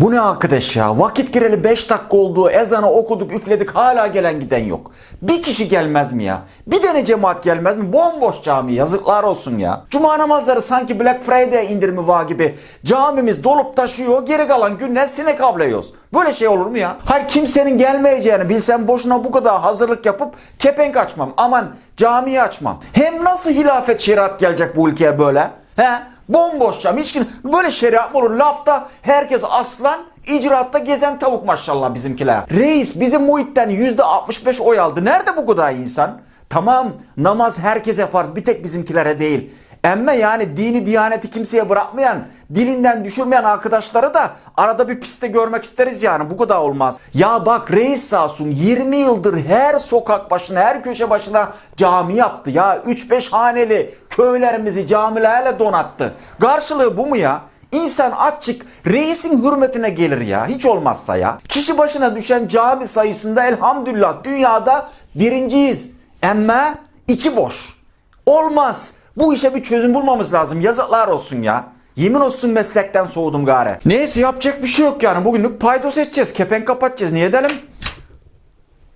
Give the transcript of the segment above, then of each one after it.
Bu ne arkadaş ya? Vakit gireli 5 dakika oldu. Ezanı okuduk, üfledik. Hala gelen giden yok. Bir kişi gelmez mi ya? Bir tane cemaat gelmez mi? Bomboş cami. Yazıklar olsun ya. Cuma namazları sanki Black Friday indirimi var gibi. Camimiz dolup taşıyor. Geri kalan günler sinek avlıyoruz. Böyle şey olur mu ya? Hayır kimsenin gelmeyeceğini bilsem boşuna bu kadar hazırlık yapıp kepenk açmam. Aman camiyi açmam. Hem nasıl hilafet şeriat gelecek bu ülkeye böyle? He? Bomboş cam. Hiç kim böyle şeriat mı olur? Lafta herkes aslan, icraatta gezen tavuk maşallah bizimkiler. Reis bizim muhitten %65 oy aldı. Nerede bu kadar insan? Tamam namaz herkese farz bir tek bizimkilere değil. Emme yani dini diyaneti kimseye bırakmayan, dilinden düşürmeyen arkadaşları da arada bir piste görmek isteriz yani bu kadar olmaz. Ya bak reis sağ olsun 20 yıldır her sokak başına her köşe başına cami yaptı ya. 3-5 haneli köylerimizi camilerle donattı. Karşılığı bu mu ya? İnsan açık reisin hürmetine gelir ya hiç olmazsa ya. Kişi başına düşen cami sayısında elhamdülillah dünyada birinciyiz. Ama içi boş. Olmaz. Bu işe bir çözüm bulmamız lazım. Yazıklar olsun ya. Yemin olsun meslekten soğudum gari. Neyse yapacak bir şey yok yani. Bugünlük paydos edeceğiz. Kepenk kapatacağız. Niye edelim?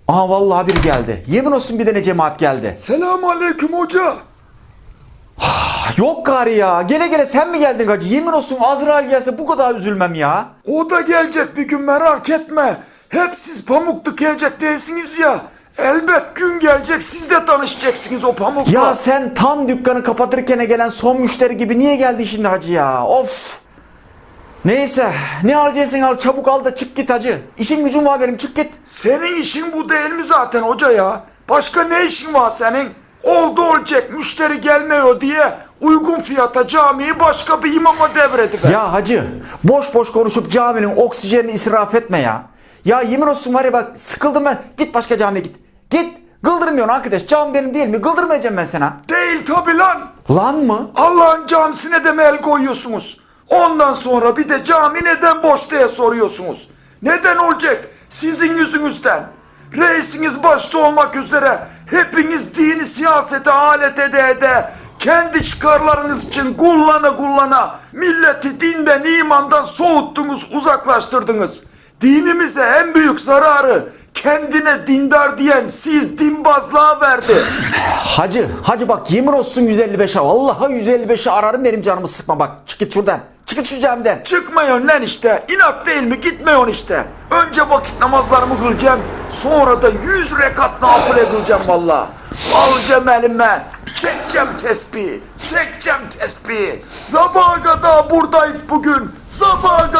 Aha vallahi bir geldi. Yemin olsun bir tane cemaat geldi. Selamun aleyküm hoca. Yok gari ya. Gele gele sen mi geldin hacı? Yemin olsun Azrail gelse bu kadar üzülmem ya. O da gelecek bir gün merak etme. Hep siz pamuk tıkayacak değilsiniz ya. Elbet gün gelecek siz de tanışacaksınız o pamukla. Ya sen tam dükkanı kapatırken gelen son müşteri gibi niye geldin şimdi hacı ya? Of. Neyse ne alacaksın al çabuk al da çık git hacı. İşim gücüm var benim çık git. Senin işin bu değil mi zaten hoca ya? Başka ne işin var senin? Oldu olacak müşteri gelmiyor diye uygun fiyata camiyi başka bir imama devrediver. Ya hacı boş boş konuşup caminin oksijenini israf etme ya. Ya yemin olsun var ya bak sıkıldım ben. Git başka camiye git. Git. Gıldırmıyorsun arkadaş. Cami benim değil mi? Gıldırmayacağım ben sana. Değil tabi lan. Lan mı? Allah'ın camisine de mi el koyuyorsunuz? Ondan sonra bir de cami neden boş diye soruyorsunuz. Neden olacak? Sizin yüzünüzden. Reisiniz başta olmak üzere hepiniz dini siyasete alet ede ede kendi çıkarlarınız için kullana kullana milleti dinden imandan soğuttunuz uzaklaştırdınız. Dinimize en büyük zararı kendine dindar diyen siz dinbazlığa verdi. Hacı, hacı bak yemin olsun 155'e. Vallahi 155'e ararım benim canımı sıkma bak. Çık git şuradan. Çık git şu camiden. Çıkmıyorsun lan işte. İnat değil mi? Gitmiyorsun işte. Önce vakit namazlarımı kılacağım. Sonra da yüz rekat nafile kılacağım valla. Alacağım elime. Çekeceğim tesbih. Çekeceğim tesbih. Sabaha kadar buradayız bugün. Sabaha